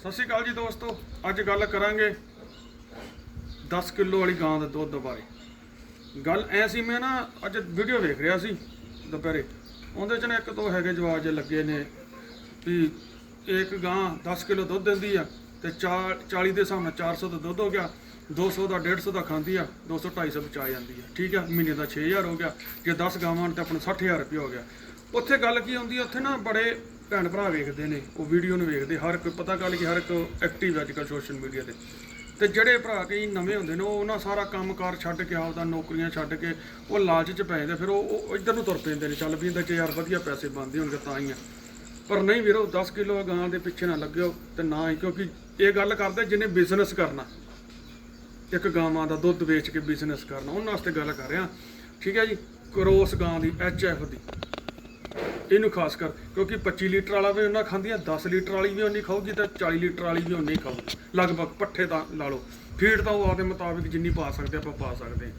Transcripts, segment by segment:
ਸਤਿ ਸ਼੍ਰੀ ਅਕਾਲ ਜੀ ਦੋਸਤੋ, ਅੱਜ ਗੱਲ ਕਰਾਂਗੇ 10 ਕਿਲੋ ਵਾਲੀ ਗਾਂ ਦੇ ਦੁੱਧ ਬਾਰੇ। ਗੱਲ ਐ ਸੀ, ਮੈਂ ਨਾ ਅੱਜ ਵੀਡੀਓ ਵੇਖ ਰਿਹਾ ਸੀ ਦੁਪਹਿਰੇ। ਉਹਦੇ ਚ ਨਾ ਇੱਕ ਦੋ ਹੈਗੇ ਜਵਾਬ ਜੇ ਲੱਗੇ ਨੇ ਵੀ ਇੱਕ ਗਾਂ 10 ਕਿਲੋ ਦੁੱਧ ਦਿੰਦੀ ਆ ਤੇ 40 ਦੇ ਹਿਸਾਬ ਨਾਲ 400 ਦਾ ਦੁੱਧ ਹੋ ਗਿਆ 200 ਦਾ 150 ਦਾ ਖਾਂਦੀ ਆ 200 250 ਬਚਾ ਜਾਂਦੀ ਆ। ਠੀਕ ਆ, ਮਹੀਨੇ ਦਾ 6000 ਹੋ ਗਿਆ, ਜੇ 10 ਗਾਵਾਂ ਤੇ ਆਪਣਾ 60000 ਰੁਪਏ ਹੋ ਗਿਆ। ਉੱਥੇ ਗੱਲ ਕੀ ਹੁੰਦੀ ਆ, ਉੱਥੇ ਨਾ ਬੜੇ ਭੈਣ ਭਰਾ ਵੇਖਦੇ ਨੇ, ਉਹ ਵੀਡੀਓ ਨੂੰ ਵੇਖਦੇ, ਹਰ ਕੋਈ ਪਤਾ ਗੱਲ ਕਿ ਹਰ ਇੱਕ ਐਕਟਿਵ ਅੱਜ ਕੱਲ੍ਹ ਸੋਸ਼ਲ ਮੀਡੀਆ ਤੇ। ਤੇ ਜਿਹੜੇ ਭਰਾ ਕਈ ਨਵੇਂ ਹੁੰਦੇ ਨੇ, ਉਹ ਉਹਨਾਂ ਸਾਰਾ ਕੰਮਕਾਰ ਛੱਡ ਕੇ, ਆਪਦਾ ਨੌਕਰੀਆਂ ਛੱਡ ਕੇ, ਉਹ ਲਾਲਚ 'ਚ ਪੈ ਜਾਂਦੇ, ਫਿਰ ਉਹ ਉਹ ਇੱਧਰ ਨੂੰ ਤੁਰ ਪੈਂਦੇ ਨੇ, ਚੱਲ ਵੀ ਇਹਦਾ ਕਿ ਯਾਰ ਵਧੀਆ ਪੈਸੇ ਬਣਦੇ ਹੋਣਗੇ ਤਾਂ ਹੀ ਆ। ਪਰ ਨਹੀਂ ਵੀਰੋ 10 ਕਿਲੋ ਗਾਂ ਦੇ ਪਿੱਛੇ ਨਾ ਲੱਗਿਓ ਤੇ ਨਾ ਹੀ, ਕਿਉਂਕਿ ਇਹ ਗੱਲ ਕਰਦੇ ਜਿਹਨੇ ਬਿਜ਼ਨਸ ਕਰਨਾ। ਇੱਕ ਗਾਵਾਂ ਦਾ ਦੁੱਧ ਵੇਚ ਕੇ ਬਿਜ਼ਨਸ ਕਰਨਾ, ਉਹਨਾਂ ਵਾਸਤੇ ਗੱਲ ਕਰ ਰਿਹਾ। ਠੀਕ ਹੈ ਜੀ, ਕਰੋਸ ਗਾਂ ਦੀ ਐਚ ਐਫ ਦੀ। ਇਹਨੂੰ ਖਾਸ ਕਰ, ਕਿਉਂਕਿ 25 ਲੀਟਰ ਵਾਲਾ ਵੀ ਉਹਨਾਂ ਖਾਂਦੀ ਆ 10 ਲੀਟਰ ਵਾਲੀ ਵੀ ਉਨੀ ਖਾਊਗੀ ਤੇ 40 ਲੀਟਰ ਵਾਲੀ ਵੀ ਉਨੀ ਖਾਊਗੀ। ਲਗਭਗ ਪੱਠੇ ਤਾਂ ਲਾ ਲਓ। ਫੀਡ ਤਾਂ ਉਹ ਆਪਦੇ ਮੁਤਾਬਿਕ ਜਿੰਨੀ ਪਾ ਸਕਦੇ ਆਪਾਂ ਪਾ ਸਕਦੇ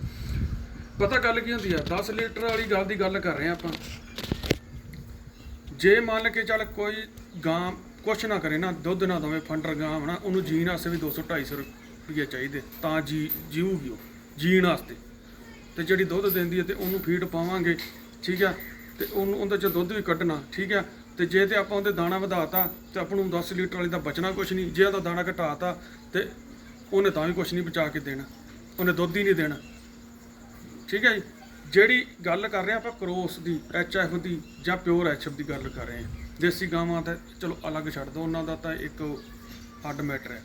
ਪਤਾ ਗੱਲ ਕੀ ਹੁੰਦੀ ਆ 10 ਲੀਟਰ ਵਾਲੀ ਗੱਲ ਦੀ ਗੱਲ ਕਰ ਰਹੇ ਆ ਆਪਾਂ। ਜੇ ਮੰਨ ਕੇ ਚੱਲ ਕੋਈ ਗਾਂ ਕੁਛ ਨਾ ਕਰੇ ਨਾ, ਦੁੱਧ ਨਾ ਦਵੇ, ਫੰਡਰ ਗਾਂ ਨਾ ਉਹਨੂੰ ਜੀਣ ਵਾਸਤੇ ਵੀ 200 250 ਰੁਪਏ ਚਾਹੀਦੇ, ਤਾਂ ਜੀ ਜੀਊਗੀ ਉਹ, ਜੀਣ ਵਾਸਤੇ। ਤੇ ਜਿਹੜੀ ਦੁੱਧ ਦਿੰਦੀ ਹੈ ਤੇ ਉਹਨੂੰ ਫੀਡ ਪਾਵਾਂਗੇ, ਠੀਕ ਆ? ਤੇ ਉਹਨੂੰ ਉਹਦੇ ਚ ਦੁੱਧ ਵੀ ਕੱਢਣਾ, ਠੀਕ ਆ, ਤੇ ਜੇ ਤੇ ਆਪਾਂ ਉਹਦੇ ਦਾਣਾ ਵਧਾਤਾ, ਤੇ ਆਪਾਂ ਨੂੰ 10 ਲੀਟਰ ਵਾਲੀ ਦਾ ਬਚਣਾ ਕੁਛ ਨਹੀਂ, ਜੇ ਉਹਦਾ ਦਾਣਾ ਘਟਾਤਾ, ਤੇ ਉਹਨੇ ਤਾਂ ਵੀ ਕੁਛ ਨਹੀਂ ਬਚਾ ਕੇ ਦੇਣਾ, ਉਹਨੇ ਦੁੱਧ ਹੀ ਨਹੀਂ ਦੇਣਾ। ਠੀਕ ਹੈ ਜੀ? ਜਿਹੜੀ ਗੱਲ ਕਰ ਰਹੇ ਹਾਂ ਆਪਾਂ ਕਰੋਸ ਦੀ ਐਚ ਐਫ ਦੀ ਜਾਂ ਪਿਓਰ ਐਚ ਐਫ ਦੀ ਗੱਲ ਕਰ ਰਹੇ ਹਾਂ ਦੇਸੀ ਗਾਵਾਂ ਤਾਂ ਚਲੋ ਅਲੱਗ ਛੱਡ ਦੋ, ਉਹਨਾਂ ਦਾ ਤਾਂ ਇੱਕ ਹੱਡ ਮੈਟਰ ਹੈ।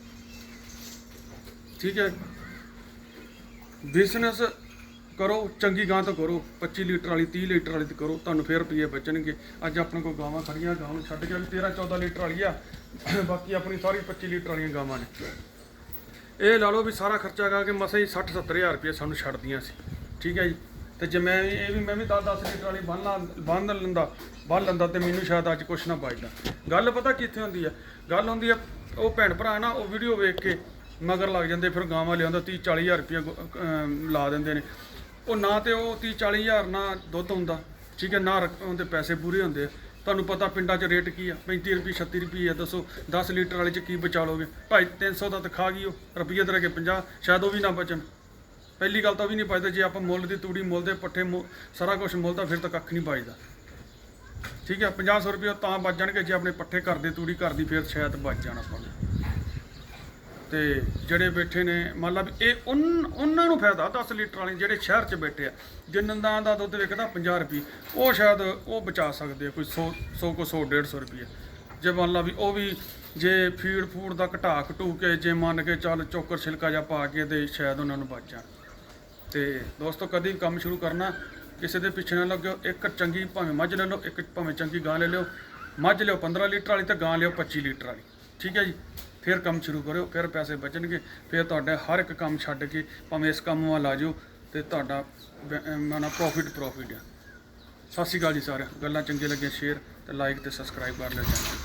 ਠੀਕ ਹੈ? ਬਿਜ਼ਨਸ ਕਰੋ, ਚੰਗੀ ਗਾਂ ਤੋਂ ਕਰੋ 25 ਲੀਟਰ ਵਾਲੀ 30 ਲੀਟਰ ਵਾਲੀ ਤੇ ਕਰੋ, ਤੁਹਾਨੂੰ ਫੇਰ ਰੁਪਏ ਬਚਣਗੇ। ਅੱਜ ਆਪਣੇ ਕੋਲ ਗਾਵਾਂ ਖੜੀਆਂ, ਗਾਂ ਨੂੰ ਛੱਡ ਕੇ ਵੀ 13 14 ਲੀਟਰ ਵਾਲੀ ਆ। ਬਾਕੀ ਆਪਣੀ ਸਾਰੀ 25 ਲੀਟਰ ਵਾਲੀਆਂ ਗਾਵਾਂ ਨੇ। ਇਹ ਲਾ ਲਓ ਵੀ ਸਾਰਾ ਖਰਚਾ ਕਰਕੇ ਮਸਾਂ ਹੀ 60 70000 ਰੁਪਏ ਸਾਨੂੰ ਛੱਡਦੀਆਂ ਸੀ। ਠੀਕ ਹੈ ਜੀ? ਤੇ ਜੇ ਮੈਂ ਵੀ- ਇਹ ਵੀ, ਮੈਂ ਵੀ 10 10 ਲੀਟਰ ਵਾਲੀ ਬੰਨ ਲਾ, ਬੰਨ ਲੈਂਦਾ ਬੰਨ ਲੈਂਦਾ ਤੇ ਮੈਨੂੰ ਸ਼ਾਇਦ ਅੱਜ ਕੁਛ ਨਾ ਬਚਦਾ। ਗੱਲ ਪਤਾ ਕਿੱਥੇ ਹੁੰਦੀ ਆ? ਗੱਲ ਹੁੰਦੀ ਆ, ਉਹ ਭੈਣ ਭਰਾ ਨਾ, ਉਹ ਵੀਡੀਓ ਵੇਖ ਕੇ ਮਗਰ ਲੱਗ ਜਾਂਦੇ, ਫਿਰ ਗਾਵਾਂ ਲਿਆਉਂਦਾ 30 40000 ਰੁਪਏ ਲਾ ਦਿੰਦੇ ਨੇ। ਉਹ ਨਾ ਤੇ ਉਹ 30 40000 ਨਾ ਦੁੱਧ ਹੁੰਦਾ ਠੀਕ ਹੈ, ਨਾ ਰਕ- ਉਹਦੇ ਪੈਸੇ ਪੂਰੇ ਹੁੰਦੇ ਆ। ਤੁਹਾਨੂੰ ਪਤਾ ਪਿੰਡਾਂ 'ਚ ਰੇਟ ਕੀ ਆ? 35 ਰੁਪਏ 36 ਰੁਪਏ ਆ, ਦੱਸੋ 10 ਲੀਟਰ ਵਾਲੇ 'ਚ ਕੀ ਬਚਾ ਲੋਗੇ ਭਾਈ 300 ਦਾ ਤਾਂ ਖਾ ਗਈ ਉਹ, ਰੁਪਈਏ ਤੇਰੇ ਕੇ 50 ਸ਼ਾਇਦ ਉਹ ਵੀ ਨਾ ਬਚਣ। ਪਹਿਲੀ ਗੱਲ ਤਾਂ ਉਹ ਵੀ ਨਹੀਂ ਬਚਦਾ, ਜੇ ਆਪਾਂ ਮੁੱਲ ਦੀ ਤੂੜੀ, ਮੁੱਲ ਦੇ ਪੱਠੇ, ਮੁੱਲ- ਸਾਰਾ ਕੁਝ ਮੁੱਲ ਤਾਂ ਫਿਰ ਤਾਂ ਕੱਖ ਨਹੀਂ ਬਚਦਾ। ਠੀਕ ਹੈ 50 ਰੁਪਏ ਤਾਂ ਬਚ ਜਾਣਗੇ, ਜੇ ਆਪਣੇ ਪੱਠੇ ਘਰ ਦੇ ਤੂੜੀ, ਘਰ ਦੀ ਫਿਰ ਸ਼ਾਇਦ ਬਚ ਜਾਣ ਆਪਾਂ ਨੂੰ। ਤੇ ਜਿਹੜੇ ਬੈਠੇ ਨੇ ਮੰਨ ਲਾ ਵੀ ਇਹ ਉਨ- ਉਹਨਾਂ ਨੂੰ ਫਾਇਦਾ 10 ਲੀਟਰ ਵਾਲੇ ਜਿਹੜੇ ਸ਼ਹਿਰ 'ਚ ਬੈਠੇ ਆ ਜਿੰਨਾਂ ਦਾ ਦੁੱਧ ਵਿਕਦਾ 50 ਰੁਪਏ, ਉਹ ਸ਼ਾਇਦ ਉਹ ਬਚਾ ਸਕਦੇ ਆ ਕੋਈ 100 100 ਕੋ 100 150 ਰੁਪਏ। ਜੇ ਮੰਨ ਲਾ ਵੀ ਉਹ ਵੀ ਜੇ ਫੀਡ ਫੂਡ ਦਾ ਘਟਾ ਘਟੂ ਕੇ, ਜੇ ਮੰਨ ਕੇ ਚੱਲ ਚੋਕਰ ਛਿਲਕਾ ਜਾਂ ਪਾ ਕੇ ਤੇ ਸ਼ਾਇਦ ਉਹਨਾਂ ਨੂੰ ਬਚ ਜਾਣ। ਤੇ ਦੋਸਤੋ, ਕਦੀ ਵੀ ਕੰਮ ਸ਼ੁਰੂ ਕਰਨਾ, ਕਿਸੇ ਦੇ ਪਿੱਛੇ ਨਾ ਲੱਗਿਓ, ਇੱਕ ਚੰਗੀ ਭਾਵੇਂ ਮੱਝ ਲੈ ਲਓ, ਇੱਕ ਭਾਵੇਂ ਚੰਗੀ ਗਾਂ ਲੈ ਲਿਓ। ਮੱਝ ਲਿਓ 15 ਲੀਟਰ ਵਾਲੀ ਤੇ ਗਾਂ ਲਿਓ 25 ਲੀਟਰ ਵਾਲੀ। ਠੀਕ ਹੈ ਜੀ? ਫਿਰ ਕੰਮ ਸ਼ੁਰੂ ਕਰਿਓ, ਫਿਰ ਪੈਸੇ ਬਚਣਗੇ, ਫਿਰ ਤੁਹਾਡਾ ਹਰ ਇੱਕ ਕੰਮ ਛੱਡ ਕੇ ਭਾਵੇਂ ਇਸ ਕੰਮ ਵੱਲ ਆ ਜਾਓ ਤੇ ਤੁਹਾਡਾ ਮਾਨਾ ਪ੍ਰੋਫਿਟ ਪ੍ਰੋਫਿਟ ਆ। ਸਤਿ ਸ਼੍ਰੀ ਅਕਾਲ ਜੀ ਸਾਰਿਆਂ, ਗੱਲਾਂ ਚੰਗੀਆਂ ਲੱਗੀਆਂ ਸ਼ੇਅਰ ਤੇ ਲਾਈਕ ਤੇ ਸਬਸਕ੍ਰਾਈਬ ਕਰ ਲਿਓ ਚੈਨਲ